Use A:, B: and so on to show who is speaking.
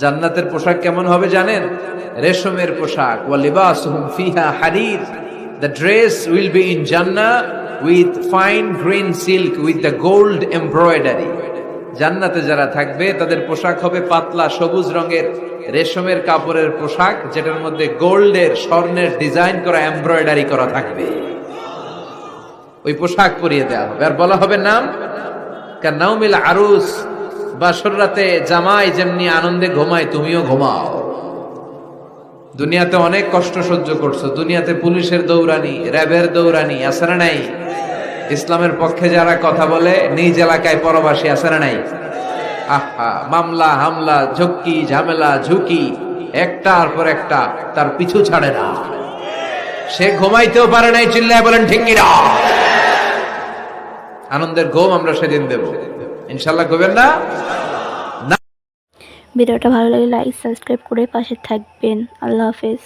A: জান্নাতের পোশাক কেমন হবে জানেন? রেশমের পোশাক। ওয়া লিবাসুহুম ফিহা হারির the dress will be in Jannah with fine green silk with the gold embroidery জান্নাতে যারা থাকবে, তাদের পোশাক হবে পাতলা সবুজ রঙের। রেশমের কাপড়ের পোশাক, যেটার মধ্যে গোল্ডের, স্বর্ণের ডিজাইন করা এমব্রয়ডারি করা থাকবে। ওই পোশাক পরিয়ে দেওয়া হবে। আর বলা হবে নাম? নাউমিল আরুস। বা রাতে জামাই যেমনি আনন্দে ঘুমায়, তুমিও ঘুমাও। দুনিয়াতে অনেক কষ্ট সহ্য করছ। দুনিয়াতে পুলিশের দৌড়ানি, র্যাবের দৌড়ানি না নাই। ইসলামের পক্ষে যারা কথা বলে, নিজ এলাকায় পরবাসী না নাই। আহা, মামলা, হামলা, ঝক্কি, ঝামেলা, ঝুঁকি, একটার পর একটা তার পিছু ছাড়ে না। সে ঘুমাইতেও পারে নাই, চিল্লায় বলেন, ঠিক আনন্দের ঘুম আমরা সেদিন দেব। ইনশাল্লাহ করবেন না।
B: ভিডিওটা ভালো লাগলে লাইক সাবস্ক্রাইব করে পাশে থাকবেন। আল্লাহ হাফেজ।